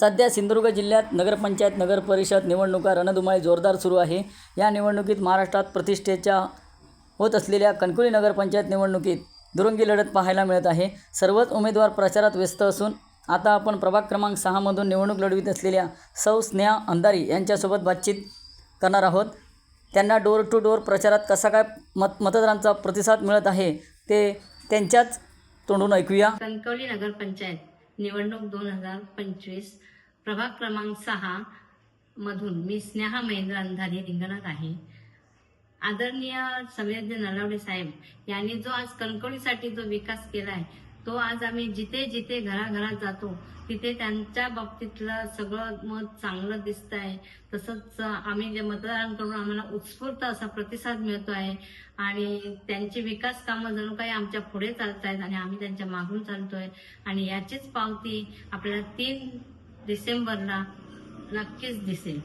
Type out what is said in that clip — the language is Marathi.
सध्या सिंधुदुर्ग जिल्ह्यात नगरपंचायत नगरपरिषद निवडणुका रणधुमाळी जोरदार सुरू आहे. या निवडणुकीत महाराष्ट्रात प्रतिष्ठेच्या होत असलेल्या कणकुली नगरपंचायत निवडणुकीत दुरंगी लढत पाहायला मिळत आहे. सर्वच उमेदवार प्रचारात व्यस्त असून आता आपण प्रभाग क्रमांक सहामधून निवडणूक लढवित असलेल्या सौ स्नेहा अंधारी यांच्यासोबत बातचीत करणार आहोत. त्यांना डोर टू डोर प्रचारात कसा काय मत मतदारांचा प्रतिसाद मिळत आहे ते त्यांच्याच तोंडून ऐकूया. कणकवली नगरपंचायत निवडणूक दोन हजार पंचवीस प्रभाग क्रमांक सहा मधून मी स्नेहा महेंद्र अंधारी रिंगणात आहे. आदरणीय सव्यज्ञ नलावडे साहेब यांनी जो आज कणकवलीसाठी जो विकास केला आहे तो आज आम्ही जिथे जिथे घराघरात जातो तिथे त्यांच्या बाबतीतलं सगळं मत चांगलं दिसत आहे तसंच आम्ही जे मतदारांकडून आम्हाला उत्स्फूर्त असा प्रतिसाद मिळतो आहे. आणि त्यांची विकास कामं जणू काही आमच्या पुढे चालत आहेत आणि आम्ही त्यांच्या मागून चालतोय. आणि याचीच पावती आपल्याला तीन डिसेंबरला नक्कीच दिसेल.